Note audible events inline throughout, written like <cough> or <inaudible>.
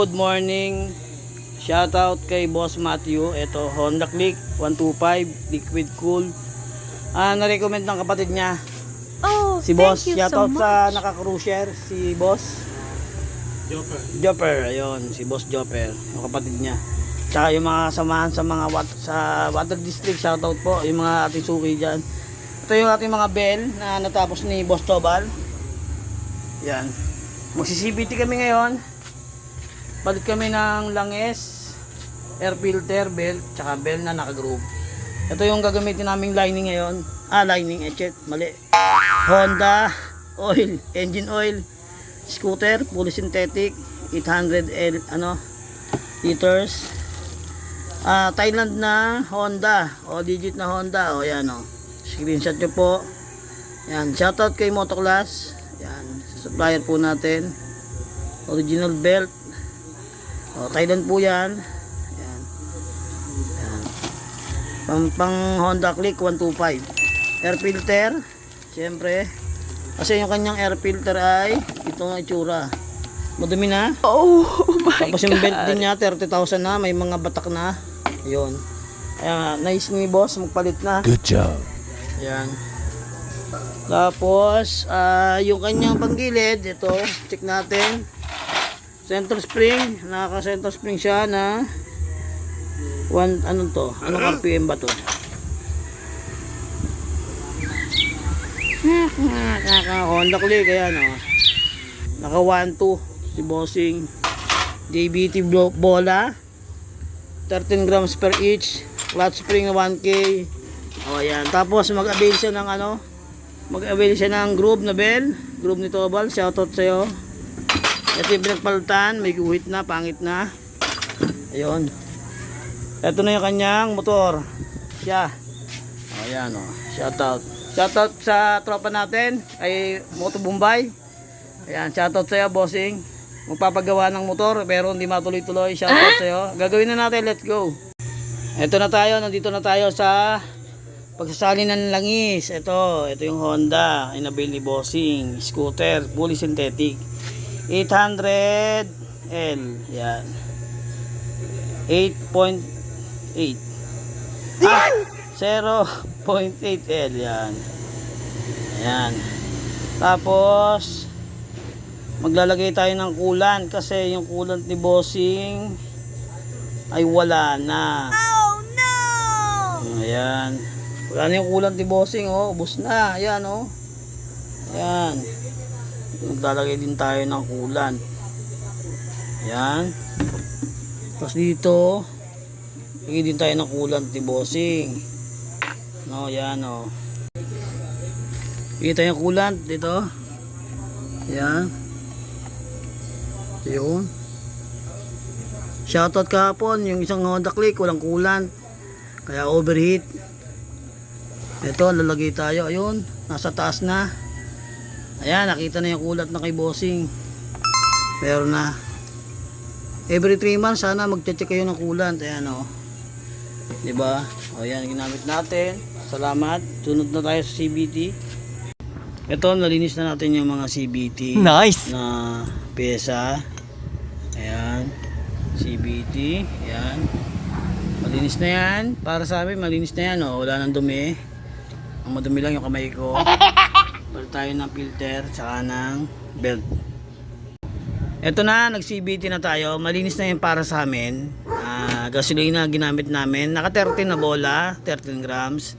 Good morning. Shoutout kay Boss Matthew. Ito, Honda Click 125 Liquid Cool. Ah, na-recommend ng kapatid niya. Oh, Si Boss. thank you so Shoutout much. sa naka-cruiser. Si Boss. Jopper. Ayun, si Boss Jopper. Yung kapatid niya. Tsaka yung mga samahan sa mga wat, sa Water District. Shoutout po. Yung mga ating suki dyan. Ito yung ating mga bell na natapos ni Boss Tobal. Yan. Magsi-CBT kami ngayon. Balik kami ng langis, air filter, belt, tsaka bell na naka-groove. Ito yung gagamitin naming lining ngayon. Ah, lining, etchet, mali. Honda oil, engine oil, scooter, fully synthetic, 800 L, ano, liters. Ah, Thailand na Honda, o digit na Honda, o yan o. Screenshot nyo po. Yan, shoutout kay Motoclass. Yan, supplier po natin. Original belt. O, Thailand po yan. Yan. Yan. Pang, pang Honda Click 125. Air filter. Siyempre. Kasi yung kanyang air filter ay ito ang itsura. Madumi na. Oh my Tapos yung belt God. din niya 30,000 na. May mga batak na. Ayun. Kaya nice ni boss magpalit na. Good job. Yan. Tapos, ah, yung kanyang panggilid, ito, check natin. Center spring, nakaka-center spring siya na one, anong to? Anong RPM ba to? Naka Honda Click, ayan o. Naka 1-2 si Bossing. JBT bola. 13 grams per each. Clutch spring na 1K. O ayan. Tapos mag-avail siya ng ano? Mag-avail siya ng groove na bell. Groove ni Tobal. Shoutout sa'yo. Ito yung pinagpalitan. May guhit na. Pangit na. Ayun. Ito na yung kanyang motor. Siya. O ayan o. Shoutout. Shoutout sa tropa natin. Ay Moto Bombay. Ayan. Shoutout sa'yo bossing. Magpapagawa ng motor pero hindi matuloy-tuloy. Shoutout sa'yo. Gagawin na natin. Let's go. Ito na tayo, nandito na tayo sa pagsasali ng langis. Ito, ito yung Honda, inabil ni Bossing, scooter, fully synthetic. 800L, yan. 8.8. Ah, 0.8L, yan. Ayan. Tapos, maglalagay tayo ng coolant kasi yung coolant ni Bossing ay wala na. Oh no! Ayan. Wala na yung kulang ni bossing, oh. Ubus na. Ayan, oh. Ayan. Maglalagay din tayo ng kulan. Ayan. Tapos dito, lagay din tayo ng kulan ni bossing. No, ayan, oh. Lagay tayo ng kulan dito. Ayan. Yun. Shoutout kahapon, yung isang Honda Click, walang kulan. Kaya overheat. Ito, lalagay tayo. Ayun, nasa taas na. Ayan, nakita na yung kulat na kay bossing. Meron na. Every 3 months, sana magche-check kayo ng kulant. Ayan, o. Oh. Diba? O, yan, ginamit natin. Salamat. Sunod na tayo sa CBT. Ito, nalinis na natin yung mga CBT Nice. na pyesa. Ayan. CBT. Ayan. Malinis na yan. Para sa amin, malinis na yan. Oh. Wala nang dumi. Ang madumi lang yung kamay ko. <laughs> Balik tayo ng filter tsaka ng belt. Ito na, nag-CBT na tayo. Malinis na yan para sa amin. Ah, gasolina ginamit namin. Naka 13 na bola, 13 grams.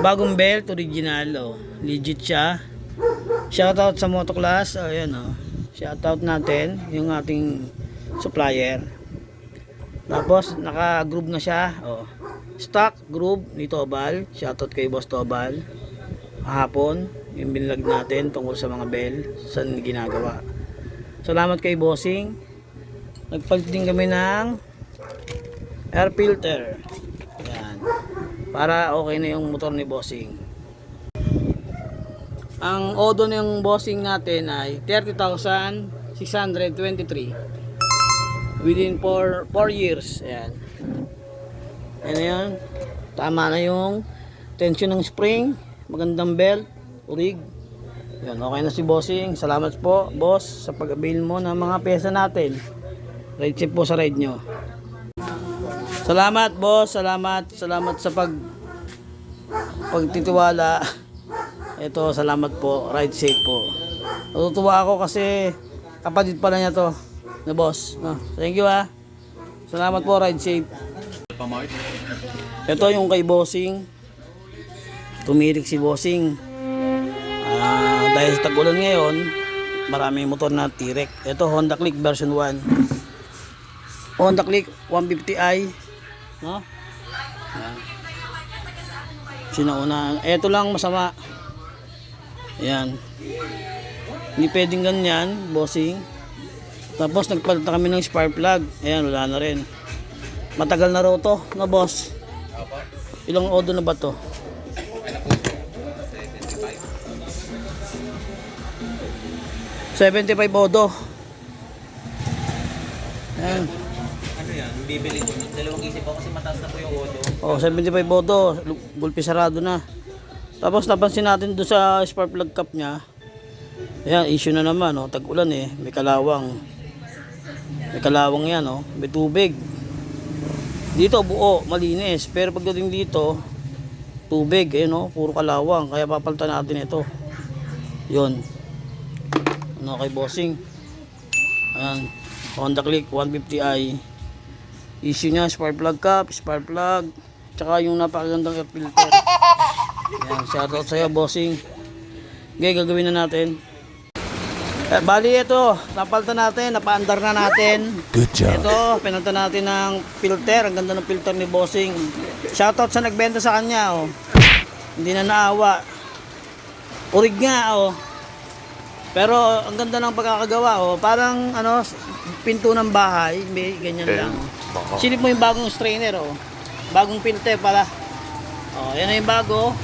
Bagong belt, original. Oh. Legit siya. Shoutout sa Motoclass. Oh, ayan oh. Shoutout natin yung ating supplier. Tapos naka-groove na siya. Oh. Stock groove ni Tobal. Shoutout kay Boss Tobal. Kahapon, yung binlag natin tungkol sa mga bell, saan ginagawa. Salamat kay Bossing. Nagpalit din kami ng air filter. Yan. Para okay na yung motor ni Bossing. Ang odo ng Bossing natin ay 30,623 within 4 4 years. Ayan. Ayan na yan. Tama na yung tension ng spring. Magandang belt. Urig. Yan, okay na si bossing. Salamat po, boss, sa pag-avail mo ng mga pesa natin. Ride safe po sa ride nyo. Salamat boss, salamat, salamat sa pag pagtitiwala. Ito, salamat po. Ride safe po. Natutuwa ako kasi kapatid pala niya to na boss. No? Thank you ah. Salamat po, ride safe. Ito yung kay Bossing. Tumirik si Bossing. Ah, dahil sa tag-ulan ngayon, maraming motor na T-Rex. Ito Honda Click version 1. Honda Click 150i. No? Yan. Sinauna. Ito lang masama. Ayan. Hindi pwedeng ganyan, bossing. Tapos nagpalit na kami ng spark plug. Ayan, wala na rin. Matagal na raw to, na boss. Ilang odo na ba to? Seventy-five odo. Ayan. Ano yan? Bibili ko. Dalawang isip ako kasi mataas na po yung odo. Oh, 75 boto. Lu- Gulpi sarado na. Tapos napansin natin doon sa spark plug cap niya. Ayan, issue na naman, oh. Tag-ulan eh. May kalawang. May kalawang yan, oh. May tubig. Dito, buo, malinis. Pero pagdating dito, tubig, ayun, oh. Puro kalawang. Kaya papalitan natin ito. Yun. Ano kay bossing? Ayan. Honda Click 150i issue niya spark plug cap, spark plug, tsaka yung napakagandang air filter. Yan, shoutout sa'yo, bossing. Okay, gagawin na natin. Eh, bali ito, napalta natin, napaandar na natin. Good job. Ito, pinalta natin ng filter. Ang ganda ng filter ni Bossing. Shoutout sa nagbenta sa kanya, oh. Hindi na naawa. Urig nga, oh. Pero ang ganda ng pagkakagawa, oh. Parang, ano, pinto ng bahay. May ganyan lang. Silip mo yung bagong strainer, oh. Bagong filter pala. Oh, yan na yung bago.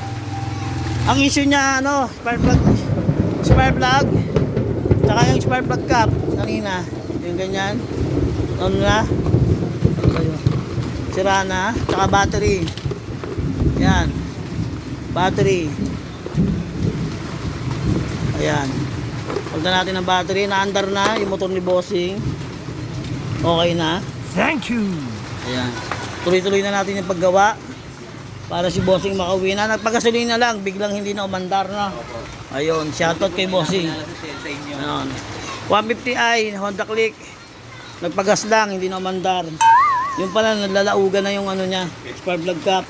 Ang issue niya, ano, spark plug, spark plug, tsaka yung spark plug cap, kanina, yung ganyan, ano na, ano sira na, tsaka battery, yan, battery, ayan, pagda natin ng battery, naandar na yung motor ni Bossing, okay na, Thank you. Ayan. Tuloy-tuloy na natin yung paggawa para si Bossing makauwi na. Nagpagasolin na lang, biglang hindi na umandar na. Ayun, shoutout kay Bossing. Ayun. 150i, Honda Click. Nagpagas lang, hindi na umandar. Yung pala, naglalaugan na yung ano niya, spark plug cap,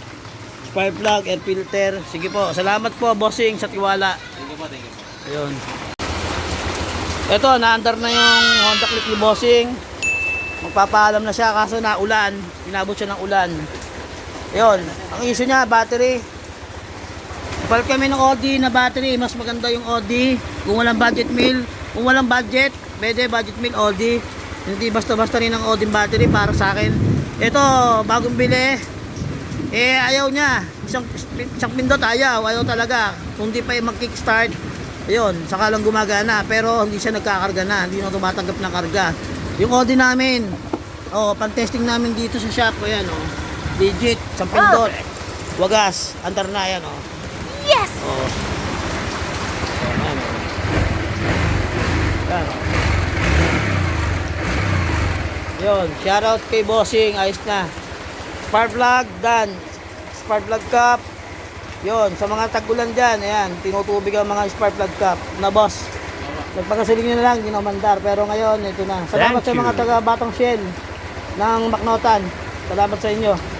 spark plug, air filter. Sige po, salamat po Bossing sa tiwala. Thank you po, thank you po. Ayun. Ito, naandar na yung Honda Click Bossing. Magpapaalam na siya kaso na ulan. Inabot siya ng ulan. Ayun. Ang issue niya, battery. Palit kami ng Audi na battery. Mas maganda yung Audi. Kung walang budget meal. Kung walang budget, pwede budget meal Audi. Hindi basta-basta rin ang Audi battery para sa akin. Ito, bagong bili. Eh, ayaw niya. Isang, isang pindot ayaw. Ayaw talaga. Kung di pa mag-kickstart, ayun, saka lang gumagana. Pero hindi siya nagkakarga na. Hindi na tumatanggap ng karga. Yung Audi namin, oh, pan-testing namin dito sa shop. Ayan, oh. Legit, isang pindot. Wagas, andar na yan, oh. Yes! Oh. Ayan, oh. Ayan, oh. Yun, shoutout kay Bossing, ayos na. Spark plug, done. Spark plug cup. Yun, sa mga tagulan dyan, ayan, tinutubig ang mga spark plug cup na boss. Nagpagasaling nyo na lang, hindi na mandar. Pero ngayon, ito na. Salamat Thank sa mga taga Batang Shell ng Macnotan. Salamat sa inyo.